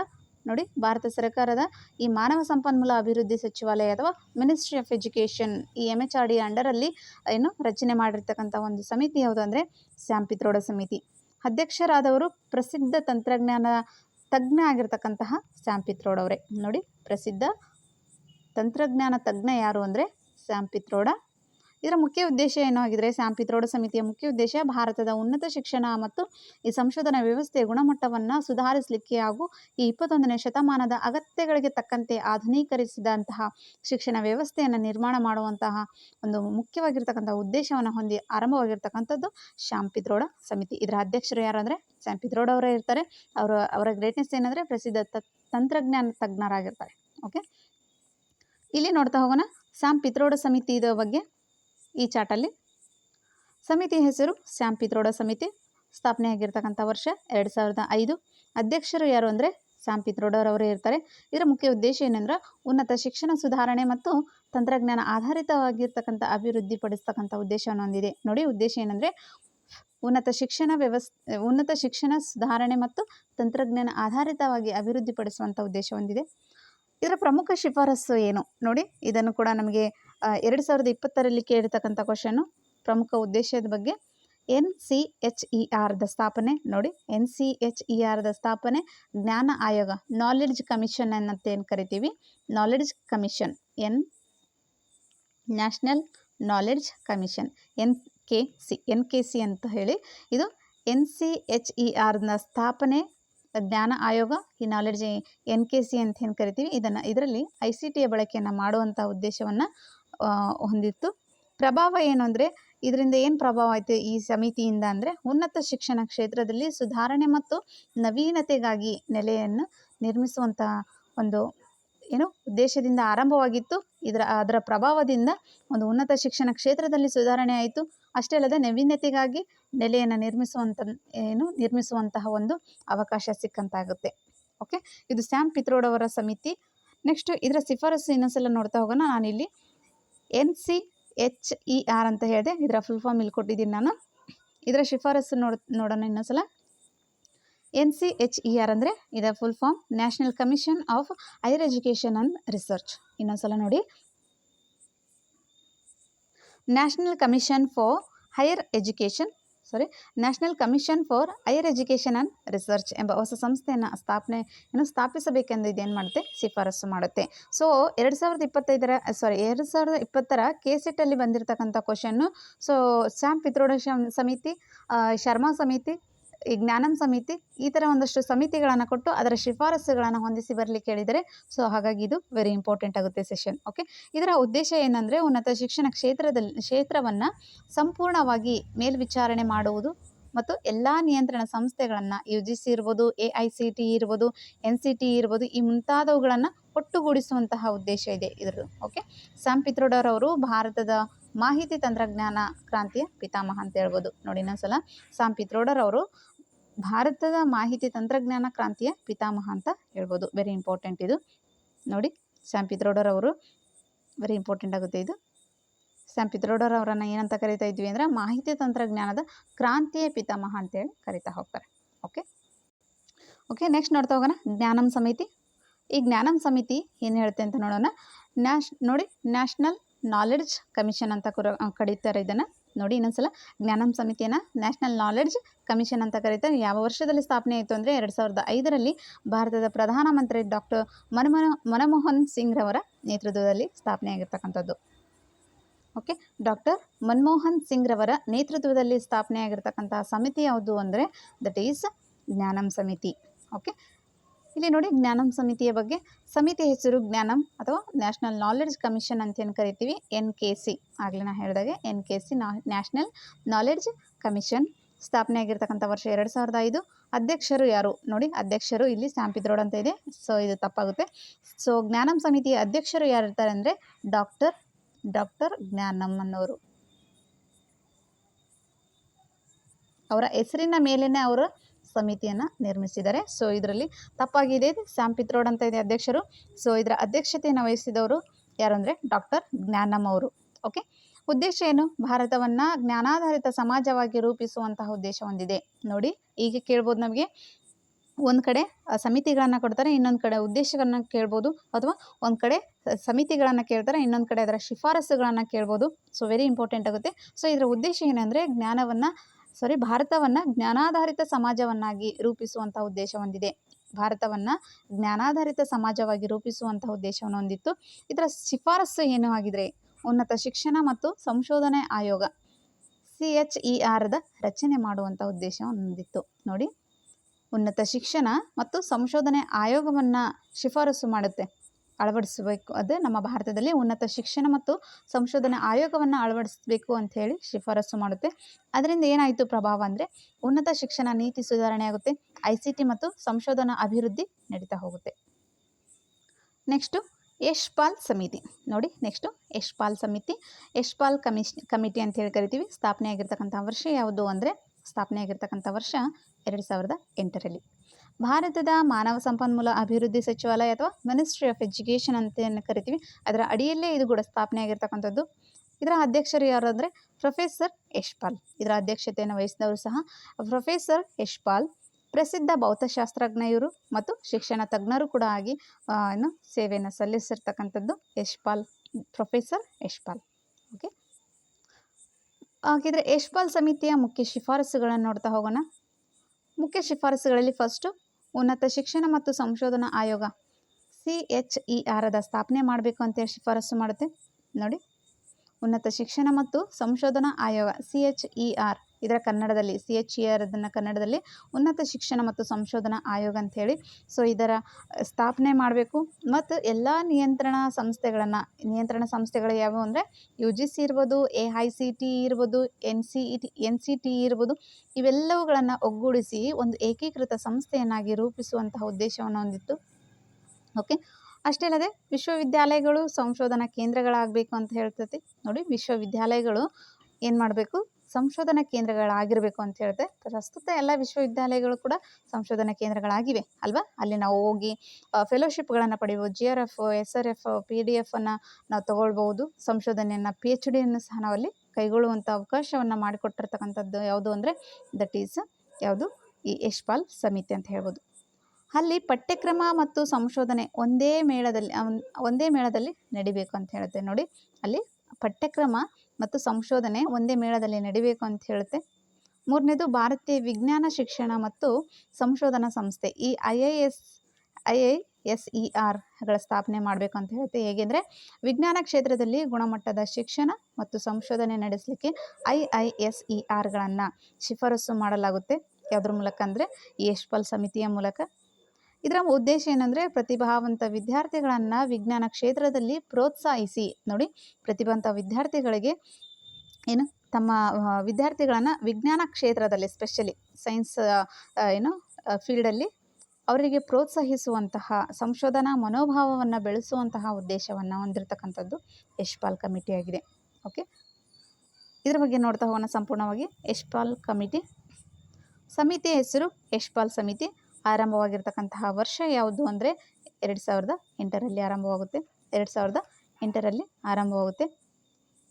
ನೋಡಿ, ಭಾರತ ಸರ್ಕಾರದ ಈ ಮಾನವ ಸಂಪನ್ಮೂಲ ಅಭಿವೃದ್ಧಿ ಸಚಿವಾಲಯ ಅಥವಾ ಮಿನಿಸ್ಟ್ರಿ ಆಫ್ ಎಜುಕೇಷನ್ ಈ ಎಂ ಎಚ್ ಆರ್ ಡಿ ಅಂಡರಲ್ಲಿ ಏನು ರಚನೆ ಮಾಡಿರ್ತಕ್ಕಂಥ ಒಂದು ಸಮಿತಿ ಯಾವುದು ಅಂದರೆ ಸ್ಯಾಂಪಿತ್ರೋಡ ಸಮಿತಿ. ಅಧ್ಯಕ್ಷರಾದವರು ಪ್ರಸಿದ್ಧ ತಂತ್ರಜ್ಞಾನ ತಜ್ಞ ಆಗಿರ್ತಕ್ಕಂತಹ ಸ್ಯಾಮ್ ಅವರೇ. ನೋಡಿ, ಪ್ರಸಿದ್ಧ ತಂತ್ರಜ್ಞಾನ ತಜ್ಞ ಯಾರು ಅಂದರೆ ಸ್ಯಾಮ್ ಪಿತ್ರೋಡ ಇದರ ಮುಖ್ಯ ಉದ್ದೇಶ ಏನು ಆಗಿದ್ರೆ ಪಿತ್ರೋಡ ಸಮಿತಿಯ ಮುಖ್ಯ ಉದ್ದೇಶ ಭಾರತದ ಉನ್ನತ ಶಿಕ್ಷಣ ಮತ್ತು ಈ ಸಂಶೋಧನಾ ವ್ಯವಸ್ಥೆಯ ಗುಣಮಟ್ಟವನ್ನು ಸುಧಾರಿಸಲಿಕ್ಕೆ ಹಾಗೂ ಈ ಇಪ್ಪತ್ತೊಂದನೇ ಶತಮಾನದ ಅಗತ್ಯಗಳಿಗೆ ತಕ್ಕಂತೆ ಆಧುನೀಕರಿಸಿದಂತಹ ಶಿಕ್ಷಣ ವ್ಯವಸ್ಥೆಯನ್ನು ನಿರ್ಮಾಣ ಮಾಡುವಂತಹ ಒಂದು ಮುಖ್ಯವಾಗಿರ್ತಕ್ಕಂಥ ಉದ್ದೇಶವನ್ನು ಹೊಂದಿ ಆರಂಭವಾಗಿರ್ತಕ್ಕಂಥದ್ದು ಪಿತ್ರೋಡ ಸಮಿತಿ. ಇದರ ಅಧ್ಯಕ್ಷರು ಯಾರು ಅಂದರೆ ಪಿತ್ರೋಡ ಅವರೇ ಇರ್ತಾರೆ. ಅವರ ಅವರ ಗ್ರೇಟ್ನೆಸ್ ಏನಂದರೆ ಪ್ರಸಿದ್ಧ ತಂತ್ರಜ್ಞಾನ ತಜ್ಞರಾಗಿರ್ತಾರೆ. ಓಕೆ ಇಲ್ಲಿ ನೋಡ್ತಾ ಹೋಗೋಣ. ಸ್ಯಾಮ್ ಪಿತ್ರೋಡ ಸಮಿತಿ ಇದರ ಬಗ್ಗೆ ಈ ಚಾಟಲ್ಲಿ. ಸಮಿತಿ ಹೆಸರು ಸ್ಯಾಮ್ ಪಿತ್ರೋಡ ಸಮಿತಿ. ಸ್ಥಾಪನೆ ಆಗಿರ್ತಕ್ಕಂಥ ವರ್ಷ ಎರಡು ಸಾವಿರದ ಐದು. ಅಧ್ಯಕ್ಷರು ಯಾರು ಅಂದರೆ ಸ್ಯಾಮ್ ಪಿತ್ರೋಡರವರೇ ಇರ್ತಾರೆ. ಇದರ ಮುಖ್ಯ ಉದ್ದೇಶ ಏನಂದ್ರೆ ಉನ್ನತ ಶಿಕ್ಷಣ ಸುಧಾರಣೆ ಮತ್ತು ತಂತ್ರಜ್ಞಾನ ಆಧಾರಿತವಾಗಿರ್ತಕ್ಕಂಥ ಅಭಿವೃದ್ಧಿ ಪಡಿಸ್ತಕ್ಕಂಥ ಉದ್ದೇಶವನ್ನು ಹೊಂದಿದೆ. ನೋಡಿ ಉದ್ದೇಶ ಏನಂದರೆ ಉನ್ನತ ಶಿಕ್ಷಣ ವ್ಯವಸ್ಥೆ ಉನ್ನತ ಶಿಕ್ಷಣ ಸುಧಾರಣೆ ಮತ್ತು ತಂತ್ರಜ್ಞಾನ ಆಧಾರಿತವಾಗಿ ಅಭಿವೃದ್ಧಿಪಡಿಸುವಂಥ ಉದ್ದೇಶ ಹೊಂದಿದೆ. ಇದರ ಪ್ರಮುಖ ಶಿಫಾರಸು ಏನು? ನೋಡಿ ಇದನ್ನು ಕೂಡ ನಮಗೆ ಎರಡು ಸಾವಿರದ ಇಪ್ಪತ್ತರಲ್ಲಿ ಕೇಳಿರ್ತಕ್ಕಂಥ ಕ್ವಶನು ಪ್ರಮುಖ ಉದ್ದೇಶದ ಬಗ್ಗೆ. ಎನ್ ಸಿ ಎಚ್ ಇ ಆರ್ದ ಸ್ಥಾಪನೆ, ನೋಡಿ, ಎನ್ ಸಿ ಎಚ್ ಇ ಆರ್ದ ಸ್ಥಾಪನೆ ಜ್ಞಾನ ಆಯೋಗ ನಾಲೆಡ್ಜ್ ಕಮಿಷನ್ ಅನ್ನಂತ ಏನು ಕರಿತೀವಿ? Knowledge commission N national knowledge commission N K C, N K C ಅಂತ ಹೇಳಿ. ಇದು ಎನ್ ಸಿ ಎಚ್ ಇ ಆರ್ನ ಸ್ಥಾಪನೆ ಜ್ಞಾನ ಆಯೋಗ, ಈ ನಾಲೆಡ್ಜ್ ಎನ್ ಕೆ ಸಿ ಅಂತ ಏನು ಕರಿತೀವಿ? ಇದನ್ನು, ಇದರಲ್ಲಿ ಐ ಸಿ ಟಿಯ ಬಳಕೆಯನ್ನು ಮಾಡುವಂಥ ಉದ್ದೇಶವನ್ನು ಹೊಂದಿತ್ತು. ಪ್ರಭಾವ ಏನು ಅಂದರೆ, ಇದರಿಂದ ಏನು ಪ್ರಭಾವ ಆಯಿತು ಈ ಸಮಿತಿಯಿಂದ ಅಂದರೆ, ಉನ್ನತ ಶಿಕ್ಷಣ ಕ್ಷೇತ್ರದಲ್ಲಿ ಸುಧಾರಣೆ ಮತ್ತು ನವೀನತೆಗಾಗಿ ನೆಲೆಯನ್ನು ನಿರ್ಮಿಸುವಂತಹ ಒಂದು, ಏನು, ಉದ್ದೇಶದಿಂದ ಆರಂಭವಾಗಿತ್ತು. ಇದರ, ಅದರ ಪ್ರಭಾವದಿಂದ ಒಂದು ಉನ್ನತ ಶಿಕ್ಷಣ ಕ್ಷೇತ್ರದಲ್ಲಿ ಸುಧಾರಣೆ ಆಯಿತು. ಅಷ್ಟೇ ಅಲ್ಲದೆ ನವೀನತೆಗಾಗಿ ನೆಲೆಯನ್ನು ನಿರ್ಮಿಸುವಂಥ ಏನು, ನಿರ್ಮಿಸುವಂತಹ ಒಂದು ಅವಕಾಶ ಸಿಕ್ಕಂತಾಗುತ್ತೆ. ಓಕೆ? ಇದು ಸ್ಯಾಮ್ ಪಿತ್ರೋಡವರ ಸಮಿತಿ. ನೆಕ್ಸ್ಟ್ ಇದರ ಶಿಫಾರಸು ಇನ್ನೊಂದ್ಸಲ ನೋಡ್ತಾ ಹೋಗೋಣ. ನಾನಿಲ್ಲಿ N C H E R ಅಂತ ಹೇಳಿದೆ. ಇದರ ಫುಲ್ ಫಾರ್ಮ್ ಇಲ್ಲಿ ಕೊಟ್ಟಿದ್ದೀನಿ ನಾನು. ಇದರ ಶಿಫಾರಸು ನೋಡ್, ನೋಡೋಣ ಇನ್ನೊಂದ್ಸಲ. N C H E R ಅಂದರೆ ಇದರ full form national commission of higher education and research ಇನ್ನೊಂದ್ಸಲ ನೋಡಿ. National commission for higher education sorry national commission for higher education and research ಎಂಬ ಹೊಸ ಸಂಸ್ಥೆಯನ್ನು ಸ್ಥಾಪನೆ ಏನು ಸ್ಥಾಪಿಸಬೇಕೆಂದು ಇದೇನು ಮಾಡುತ್ತೆ? ಶಿಫಾರಸು ಮಾಡುತ್ತೆ. ಸೊ ಎರಡು ಸಾವಿರದ ಇಪ್ಪತ್ತೈದರ ಸಾರಿ ಎರಡು ಸಾವಿರದ ಇಪ್ಪತ್ತರ ಕೆ ಸೆಟ್ಟಲ್ಲಿ ಬಂದಿರತಕ್ಕಂಥ ಕ್ವಶನ್ನು ಸೊ ಸ್ಯಾಮ್ ಪಿತ್ರೋಡ ಸಮಿತಿ ಶರ್ಮಾ ಸಮಿತಿ ಈ ಜ್ಞಾನಂ ಸಮಿತಿ ಈ ಥರ ಒಂದಷ್ಟು ಸಮಿತಿಗಳನ್ನು ಕೊಟ್ಟು ಅದರ ಶಿಫಾರಸುಗಳನ್ನು ಹೊಂದಿಸಿ ಬರಲಿಕ್ಕೆ ಹೇಳಿದರೆ ಸೊ ಹಾಗಾಗಿ ಇದು ವೆರಿ ಇಂಪಾರ್ಟೆಂಟ್ ಆಗುತ್ತೆ ಸೆಷನ್ ಓಕೆ ಇದರ ಉದ್ದೇಶ ಏನಂದರೆ ಉನ್ನತ ಶಿಕ್ಷಣ ಕ್ಷೇತ್ರದಲ್ಲಿ ಕ್ಷೇತ್ರವನ್ನು ಸಂಪೂರ್ಣವಾಗಿ ಮೇಲ್ವಿಚಾರಣೆ ಮಾಡುವುದು ಮತ್ತು ಎಲ್ಲ ನಿಯಂತ್ರಣ ಸಂಸ್ಥೆಗಳನ್ನು ಯು ಜಿ ಸಿ ಇರ್ಬೋದು ಎ ಐ ಸಿ ಟಿ ಇರ್ಬೋದು ಎನ್ ಸಿ ಟಿ ಇರ್ಬೋದು, ಈ ಮುಂತಾದವುಗಳನ್ನು ಒಟ್ಟುಗೂಡಿಸುವಂತಹ ಉದ್ದೇಶ ಇದೆ ಇದರದು ಓಕೆ ಸ್ಯಾಮ್ ಪಿತ್ರೋಡರ್ ಅವರು ಭಾರತದ ಮಾಹಿತಿ ತಂತ್ರಜ್ಞಾನ ಕ್ರಾಂತಿಯ ಪಿತಾಮಹ ಅಂತ ಹೇಳ್ಬೋದು. ನೋಡಿ ಇನ್ನೊಂದ್ಸಲ ಸ್ಯಾಮ್ ಪಿತ್ರೋಡರ್ ಅವರು ಭಾರತದ ಮಾಹಿತಿ ತಂತ್ರಜ್ಞಾನ ಕ್ರಾಂತಿಯ ಪಿತಾಮಹ ಅಂತ ಹೇಳ್ಬೋದು. ವೆರಿ ಇಂಪಾರ್ಟೆಂಟ್ ಇದು. ನೋಡಿ ಸ್ಯಾಮ್ ಪಿತ್ರೋಡರ್ ಅವರು ವೆರಿ ಇಂಪಾರ್ಟೆಂಟ್ ಆಗುತ್ತೆ ಇದು. ಸ್ಯಾಮ್ ಪಿತ್ರೋಡರ್ ಅವರನ್ನು ಏನಂತ ಕರಿತಾ ಇದ್ವಿ ಅಂದರೆ, ಮಾಹಿತಿ ತಂತ್ರಜ್ಞಾನದ ಕ್ರಾಂತಿಯ ಪಿತಾಮಹ ಅಂತೇಳಿ ಕರಿತಾ ಹೋಗ್ತಾರೆ. ಓಕೆ ಓಕೆ ನೆಕ್ಸ್ಟ್ ನೋಡ್ತಾ ಹೋಗೋಣ. ಜ್ಞಾನಂ ಸಮಿತಿ. ಈ ಜ್ಞಾನಂ ಸಮಿತಿ ಏನು ಹೇಳುತ್ತೆ ಅಂತ ನೋಡೋಣ. ನ್ಯಾಷ್ ನೋಡಿ ನ್ಯಾಷನಲ್ ನಾಲೆಡ್ಜ್ ಕಮಿಷನ್ ಅಂತ ಕುರ ಕಡಿತಾರೆ ಇದನ್ನು. ನೋಡಿ ಇನ್ನೊಂದ್ಸಲ ಜ್ಞಾನಂ ಸಮಿತಿಯನ್ನು ನ್ಯಾಷನಲ್ ನಾಲೆಡ್ಜ್ ಕಮಿಷನ್ ಅಂತ ಕರೀತಾರೆ. ಯಾವ ವರ್ಷದಲ್ಲಿ ಸ್ಥಾಪನೆ ಆಯಿತು ಅಂದರೆ ಎರಡು ಸಾವಿರದ ಐದರಲ್ಲಿ ಭಾರತದ ಪ್ರಧಾನಮಂತ್ರಿ ಡಾಕ್ಟರ್ ಮನಮೋಹ ಮನಮೋಹನ್ ಸಿಂಗ್ ರವರ ನೇತೃತ್ವದಲ್ಲಿ ಸ್ಥಾಪನೆ ಆಗಿರ್ತಕ್ಕಂಥದ್ದು. ಓಕೆ ಡಾಕ್ಟರ್ ಮನಮೋಹನ್ ಸಿಂಗ್ ರವರ ನೇತೃತ್ವದಲ್ಲಿ ಸ್ಥಾಪನೆ ಆಗಿರ್ತಕ್ಕಂತಹ ಸಮಿತಿ ಯಾವುದು ಅಂದರೆ ದಟ್ ಈಸ್ ಜ್ಞಾನಂ ಸಮಿತಿ ಓಕೆ ಇಲ್ಲಿ ನೋಡಿ ಜ್ಞಾನಂ ಸಮಿತಿಯ ಬಗ್ಗೆ. ಸಮಿತಿ ಹೆಸರು ಜ್ಞಾನಂ ಅಥವಾ ನ್ಯಾಷನಲ್ ನಾಲೆಡ್ಜ್ ಕಮಿಷನ್ ಅಂತ ಏನು ಕರಿತೀವಿ. ಎನ್ ಕೆ ಸಿ ಆಗಲೇ ನಾ ಹೇಳಿದಾಗೆ N K C national knowledge commission ಸ್ಥಾಪನೆ ಆಗಿರ್ತಕ್ಕಂಥ ವರ್ಷ ಎರಡು ಸಾವಿರದ ಐದು. ಅಧ್ಯಕ್ಷರು ಯಾರು? ನೋಡಿ ಅಧ್ಯಕ್ಷರು ಇಲ್ಲಿ ಸ್ಯಾಂಪಿದ್ರೋಡ್ ಅಂತ ಇದೆ. ಸೊ ಇದು ತಪ್ಪಾಗುತ್ತೆ. ಸೊ ಜ್ಞಾನಂ ಸಮಿತಿಯ ಅಧ್ಯಕ್ಷರು ಯಾರು ಇರ್ತಾರೆ ಅಂದರೆ ಡಾಕ್ಟರ್ ಡಾಕ್ಟರ್ ಜ್ಞಾನಂ ಅನ್ನೋರು. ಅವರ ಹೆಸರಿನ ಮೇಲೇ ಅವರು ಸಮಿತಿಯನ್ನು ನಿರ್ಮಿಸಿದ್ದಾರೆ. ಸೊ ಇದರಲ್ಲಿ ತಪ್ಪಾಗಿದೆ ಸ್ಯಾಮ್ ಪಿತ್ರೋಡ್ ಅಂತ ಇದೆ ಅಧ್ಯಕ್ಷರು. ಸೊ ಇದರ ಅಧ್ಯಕ್ಷತೆಯನ್ನು ವಹಿಸಿದವರು ಯಾರು ಅಂದರೆ ಡಾಕ್ಟರ್ ಜ್ಞಾನಮ್ಮ ಅವರು. ಓಕೆ ಉದ್ದೇಶ ಏನು? ಭಾರತವನ್ನು ಜ್ಞಾನಾಧಾರಿತ ಸಮಾಜವಾಗಿ ರೂಪಿಸುವಂತಹ ಉದ್ದೇಶ ಹೊಂದಿದೆ. ನೋಡಿ ಈಗ ಕೇಳ್ಬೋದು ನಮಗೆ. ಒಂದು ಕಡೆ ಸಮಿತಿಗಳನ್ನು ಕೊಡ್ತಾರೆ, ಇನ್ನೊಂದು ಕಡೆ ಉದ್ದೇಶಗಳನ್ನ ಕೇಳ್ಬೋದು, ಅಥವಾ ಒಂದು ಕಡೆ ಸಮಿತಿಗಳನ್ನು ಕೇಳ್ತಾರೆ, ಇನ್ನೊಂದು ಕಡೆ ಅದರ ಶಿಫಾರಸುಗಳನ್ನು ಕೇಳ್ಬೋದು. ಸೊ ವೆರಿ ಇಂಪಾರ್ಟೆಂಟ್ ಆಗುತ್ತೆ. ಸೊ ಇದರ ಉದ್ದೇಶ ಏನಂದರೆ ಜ್ಞಾನವನ್ನು ಸಾರಿ ಭಾರತವನ್ನು ಜ್ಞಾನಾಧಾರಿತ ಸಮಾಜವನ್ನಾಗಿ ರೂಪಿಸುವಂಥ ಉದ್ದೇಶ ಹೊಂದಿದೆ. ಭಾರತವನ್ನು ಜ್ಞಾನಾಧಾರಿತ ಸಮಾಜವಾಗಿ ರೂಪಿಸುವಂತಹ ಉದ್ದೇಶವನ್ನು ಹೊಂದಿತ್ತು. ಇದರ ಶಿಫಾರಸು ಏನು ಆಗಿದ್ರೆ ಉನ್ನತ ಶಿಕ್ಷಣ ಮತ್ತು ಸಂಶೋಧನೆ ಆಯೋಗ ಸಿ ಎಚ್ ಇ ಆರ್ದ ರಚನೆ ಮಾಡುವಂಥ ಉದ್ದೇಶವನ್ನು ಹೊಂದಿತ್ತು. ನೋಡಿ, ಉನ್ನತ ಶಿಕ್ಷಣ ಮತ್ತು ಸಂಶೋಧನೆ ಆಯೋಗವನ್ನು ಶಿಫಾರಸು ಮಾಡುತ್ತೆ. ಅಳವಡಿಸಬೇಕು. ಅದೇ ನಮ್ಮ ಭಾರತದಲ್ಲಿ ಉನ್ನತ ಶಿಕ್ಷಣ ಮತ್ತು ಸಂಶೋಧನೆ ಆಯೋಗವನ್ನು ಅಳವಡಿಸಬೇಕು ಅಂತ ಹೇಳಿ ಶಿಫಾರಸು ಮಾಡುತ್ತೆ. ಅದರಿಂದ ಏನಾಯಿತು ಪ್ರಭಾವ ಅಂದರೆ ಉನ್ನತ ಶಿಕ್ಷಣ ನೀತಿ ಸುಧಾರಣೆ ಆಗುತ್ತೆ, ಐ ಸಿ ಟಿ ಮತ್ತು ಸಂಶೋಧನಾ ಅಭಿವೃದ್ಧಿ ನಡೀತಾ ಹೋಗುತ್ತೆ. ನೆಕ್ಸ್ಟು ಯಶ್ಪಾಲ್ ಸಮಿತಿ. ನೋಡಿ, ನೆಕ್ಸ್ಟು ಯಶ್ಪಾಲ್ ಸಮಿತಿ. ಯಶ್ಪಾಲ್ ಕಮಿಷ್, ಕಮಿಟಿ ಅಂತ ಹೇಳಿ ಕರಿತೀವಿ. ಸ್ಥಾಪನೆ ಆಗಿರ್ತಕ್ಕಂಥ ವರ್ಷ ಯಾವುದು ಅಂದರೆ ಸ್ಥಾಪನೆ ಆಗಿರ್ತಕ್ಕಂಥ ವರ್ಷ ಎರಡು ಸಾವಿರದ ಎಂಟರಲ್ಲಿ. ಭಾರತದ ಮಾನವ ಸಂಪನ್ಮೂಲ ಅಭಿವೃದ್ಧಿ ಸಚಿವಾಲಯ ಅಥವಾ ಮಿನಿಸ್ಟ್ರಿ ಆಫ್ ಎಜುಕೇಷನ್ ಅಂತ ಕರಿತೀವಿ. ಅದರ ಅಡಿಯಲ್ಲೇ ಇದು ಕೂಡ ಸ್ಥಾಪನೆ ಆಗಿರ್ತಕ್ಕಂಥದ್ದು. ಇದರ ಅಧ್ಯಕ್ಷರು ಯಾರು ಅಂದರೆ ಪ್ರೊಫೆಸರ್ ಯಶ್ಪಾಲ್. ಇದರ ಅಧ್ಯಕ್ಷತೆಯನ್ನು ವಹಿಸಿದವರು ಸಹ ಪ್ರೊಫೆಸರ್ ಯಶ್ಪಾಲ್. ಪ್ರಸಿದ್ಧ ಭೌತಶಾಸ್ತ್ರಜ್ಞ ಇವರು ಮತ್ತು ಶಿಕ್ಷಣ ತಜ್ಞರು ಕೂಡ ಆಗಿ ಏನು ಸೇವೆಯನ್ನು ಸಲ್ಲಿಸಿರ್ತಕ್ಕಂಥದ್ದು ಯಶ್ಪಾಲ್ ಪ್ರೊಫೆಸರ್ ಯಶ್ಪಾಲ್. ಓಕೆ ಹಾಗಿದ್ರೆ ಯಶ್ಪಾಲ್ ಸಮಿತಿಯ ಮುಖ್ಯ ಶಿಫಾರಸುಗಳನ್ನು ನೋಡ್ತಾ ಹೋಗೋಣ. ಮುಖ್ಯ ಶಿಫಾರಸುಗಳಲ್ಲಿ ಫಸ್ಟು ಉನ್ನತ ಶಿಕ್ಷಣ ಮತ್ತು ಸಂಶೋಧನಾ ಆಯೋಗ ಸಿ ಎಚ್ ಇ ಆರದ ಸ್ಥಾಪನೆ ಮಾಡಬೇಕು ಅಂತೇಳಿ ಶಿಫಾರಸು ಮಾಡುತ್ತೆ? ನೋಡಿ. ಉನ್ನತ ಶಿಕ್ಷಣ ಮತ್ತು ಸಂಶೋಧನಾ ಆಯೋಗ ಸಿ ಎಚ್ ಇ ಆರ್ ಇದರ ಕನ್ನಡದಲ್ಲಿ ಸಿ ಎಚ್ ಇ ಆರ್ ಅದನ್ನು ಕನ್ನಡದಲ್ಲಿ ಉನ್ನತ ಶಿಕ್ಷಣ ಮತ್ತು ಸಂಶೋಧನಾ ಆಯೋಗ ಅಂಥೇಳಿ ಸೊ ಇದರ ಸ್ಥಾಪನೆ ಮಾಡಬೇಕು. ಮತ್ತು ಎಲ್ಲ ನಿಯಂತ್ರಣ ಸಂಸ್ಥೆಗಳನ್ನು, ನಿಯಂತ್ರಣ ಸಂಸ್ಥೆಗಳು ಯಾವುವು ಅಂದರೆ ಯು ಜಿ ಸಿ ಇರ್ಬೋದು ಎ ಐ ಸಿ ಟಿ ಇರ್ಬೋದು N C E T N C T ಇರ್ಬೋದು, ಇವೆಲ್ಲವುಗಳನ್ನು ಒಗ್ಗೂಡಿಸಿ ಒಂದು ಏಕೀಕೃತ ಸಂಸ್ಥೆಯನ್ನಾಗಿ ರೂಪಿಸುವಂತಹ ಉದ್ದೇಶವನ್ನು ಹೊಂದಿತ್ತು. ಓಕೆ ಅಷ್ಟೇ ಅಲ್ಲದೆ ವಿಶ್ವವಿದ್ಯಾಲಯಗಳು ಸಂಶೋಧನಾ ಕೇಂದ್ರಗಳಾಗಬೇಕು ಅಂತ ಹೇಳ್ತತಿ. ನೋಡಿ, ವಿಶ್ವವಿದ್ಯಾಲಯಗಳು ಏನು ಮಾಡಬೇಕು? ಸಂಶೋಧನಾ ಕೇಂದ್ರಗಳಾಗಿರಬೇಕು ಅಂತ ಹೇಳಿದ್ರೆ ಪ್ರಸ್ತುತ ಎಲ್ಲ ವಿಶ್ವವಿದ್ಯಾಲಯಗಳು ಕೂಡ ಸಂಶೋಧನಾ ಕೇಂದ್ರಗಳಾಗಿವೆ, ಅಲ್ವಾ? ಅಲ್ಲಿ ನಾವು ಹೋಗಿ ಫೆಲೋಶಿಪ್ಗಳನ್ನು ಪಡಿಬೋದು J R F S R F P D ಎಫನ್ನು ನಾವು ತಗೊಳ್ಬೋದು ಸಂಶೋಧನೆಯನ್ನು ಪಿ ಎಚ್ ಡಿಯನ್ನು ಸಹ ನಾವಲ್ಲಿ ಕೈಗೊಳ್ಳುವಂಥ ಅವಕಾಶವನ್ನು ಮಾಡಿಕೊಟ್ಟಿರ್ತಕ್ಕಂಥದ್ದು ಯಾವುದು ಅಂದರೆ ದಟ್ ಈಸ್ ಯಾವುದು? ಈ ಯಶ್ಪಾಲ್ ಸಮಿತಿ ಅಂತ ಹೇಳ್ಬೋದು. ಅಲ್ಲಿ ಪಠ್ಯಕ್ರಮ ಮತ್ತು ಸಂಶೋಧನೆ ಒಂದೇ ಮೇಳದಲ್ಲಿ ಒಂದೇ ಮೇಳದಲ್ಲಿ ನಡಿಬೇಕು ಅಂತ ಹೇಳುತ್ತೆ ನೋಡಿ. ಅಲ್ಲಿ ಪಠ್ಯಕ್ರಮ ಮತ್ತು ಸಂಶೋಧನೆ ಒಂದೇ ಮೇಳದಲ್ಲಿ ನಡಿಬೇಕು ಅಂತ ಹೇಳುತ್ತೆ. ಮೂರನೇದು, ಭಾರತೀಯ ವಿಜ್ಞಾನ ಶಿಕ್ಷಣ ಮತ್ತು ಸಂಶೋಧನಾ ಸಂಸ್ಥೆ, ಈ I I S, I I S E ಆರ್ಗಳ ಸ್ಥಾಪನೆ ಮಾಡಬೇಕು ಅಂತ ಹೇಳುತ್ತೆ. ಹೇಗೆಂದರೆ ವಿಜ್ಞಾನ ಕ್ಷೇತ್ರದಲ್ಲಿ ಗುಣಮಟ್ಟದ ಶಿಕ್ಷಣ ಮತ್ತು ಸಂಶೋಧನೆ ನಡೆಸಲಿಕ್ಕೆ ಐ ಐ ಎಸ್ ಇ ಆರ್ಗಳನ್ನು ಶಿಫಾರಸು ಮಾಡಲಾಗುತ್ತೆ. ಯಾವುದ್ರ ಮೂಲಕ ಅಂದರೆ ಯಶ್ಪಾಲ್ ಸಮಿತಿಯ ಮೂಲಕ ಇದರ ಉದ್ದೇಶ ಏನಂದರೆ ಪ್ರತಿಭಾವಂತ ವಿದ್ಯಾರ್ಥಿಗಳನ್ನು ವಿಜ್ಞಾನ ಕ್ಷೇತ್ರದಲ್ಲಿ ಪ್ರೋತ್ಸಾಹಿಸಿ. ನೋಡಿ, ಪ್ರತಿಭಾವಂತ ವಿದ್ಯಾರ್ಥಿಗಳಿಗೆ ಏನು ತಮ್ಮ ವಿದ್ಯಾರ್ಥಿಗಳನ್ನು ವಿಜ್ಞಾನ ಕ್ಷೇತ್ರದಲ್ಲಿ ಸ್ಪೆಷಲಿ ಸೈನ್ಸ್ ಏನು ಫೀಲ್ಡಲ್ಲಿ ಅವರಿಗೆ ಪ್ರೋತ್ಸಾಹಿಸುವಂತಹ, ಸಂಶೋಧನಾ ಮನೋಭಾವವನ್ನು ಬೆಳೆಸುವಂತಹ ಉದ್ದೇಶವನ್ನು ಹೊಂದಿರತಕ್ಕಂಥದ್ದು ಯಶ್ಪಾಲ್ ಕಮಿಟಿಯಾಗಿದೆ ಓಕೆ ಇದರ ಬಗ್ಗೆ ನೋಡ್ತಾ ಹೋಗೋಣ ಸಂಪೂರ್ಣವಾಗಿ. ಯಶ್ಪಾಲ್ ಕಮಿಟಿ. ಸಮಿತಿಯ ಹೆಸರು ಯಶ್ಪಾಲ್ ಸಮಿತಿ. ಆರಂಭವಾಗಿರ್ತಕ್ಕಂತಹ ವರ್ಷ ಯಾವುದು ಅಂದರೆ ಎರಡು ಸಾವಿರದ ಎಂಟರಲ್ಲಿ ಆರಂಭವಾಗುತ್ತೆ. ಎರಡು ಸಾವಿರದ ಎಂಟರಲ್ಲಿ ಆರಂಭವಾಗುತ್ತೆ.